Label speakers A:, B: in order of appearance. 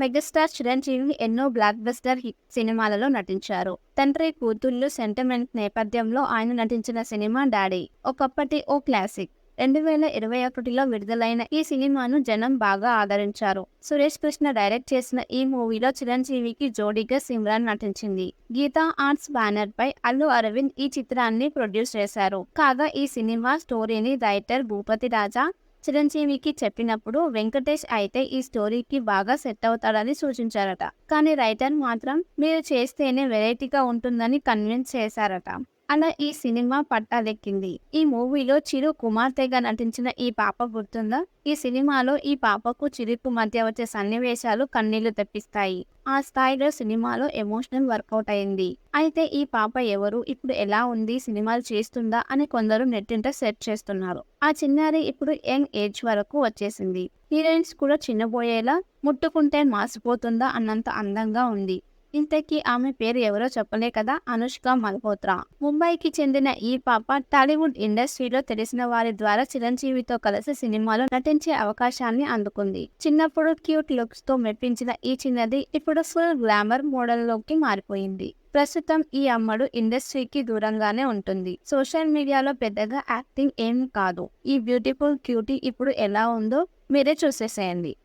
A: Megastar Chiranjeevi ఎన్నో block buster hit సినిమాలలో నటించారు. తండ్రి కూతుళ్ళు సెంటిమెంట్ నేపథ్యంలో ఆయన నటించిన సినిమా డాడీ ఒకప్పటి ఓ క్లాసిక్. రెండు వేల ఇరవై ఒకటిలో విడుదలైన ఈ సినిమాను జనం బాగా ఆదరించారు. సురేష్ కృష్ణ డైరెక్ట్ చేసిన ఈ మూవీలో చిరంజీవికి జోడీగా సిమ్రాన్ నటించింది. గీతా ఆర్ట్స్ బ్యానర్ పై అల్లు అరవింద్ ఈ చిత్రాన్ని ప్రొడ్యూస్ చేశారు. కాగా ఈ సినిమా స్టోరీని రైటర్ భూపతి రాజా చిరంజీవికి చెప్పినప్పుడు వెంకటేష్ అయితే ఈ స్టోరీకి బాగా సెట్ అవుతాడని సూచించారట. కానీ రైటర్ మాత్రం మీరు చేస్తేనే వెరైటీగా ఉంటుందని కన్విన్స్ చేశారట. అలా ఈ సినిమా పట్టాలెక్కింది. ఈ మూవీలో చిరు కుమార్తెగా నటించిన ఈ పాప గుర్తుందా? ఈ సినిమాలో ఈ పాపకు చిరుకు మధ్య వచ్చే సన్నివేశాలు కన్నీళ్ళు తెప్పిస్తాయి. ఆ స్థాయిలో సినిమాలో ఎమోషనల్ వర్కౌట్ అయింది. అయితే ఈ పాప ఎవరు? ఇప్పుడు ఎలా ఉంది? సినిమాలు చేస్తుందా? అని కొందరు నెట్టింట సెర్చ్ చేస్తున్నారు. ఆ చిన్నారి ఇప్పుడు యంగ్ ఏజ్ వరకు వచ్చేసింది. హీరోయిన్స్ కూడా చిన్నబోయేలా ముట్టుకుంటే మాసిపోతుందా? అన్నంత అందంగా ఉంది. ఇంతకీ ఆమె పేరు ఎవరో చెప్పలే కదా? అనుష్క మల్హోత్రా. ముంబైకి చెందిన ఈ పాప టాలీవుడ్ ఇండస్ట్రీలో తెలిసిన వారి ద్వారా చిరంజీవితో కలిసి సినిమాలో నటించే అవకాశాన్ని అందుకుంది. చిన్నప్పుడు క్యూట్ లుక్స్తో మెప్పించిన ఈ చిన్నది ఇప్పుడు ఫుల్ గ్లామర్ మోడల్లోకి మారిపోయింది. ప్రస్తుతం ఈ అమ్మడు ఇండస్ట్రీకి దూరంగానే ఉంటుంది. సోషల్ మీడియాలో పెద్దగా యాక్టింగ్ ఏం కాదు. ఈ బ్యూటిఫుల్ క్యూటీ ఇప్పుడు ఎలా ఉందో మీరే చూసేసేయండి.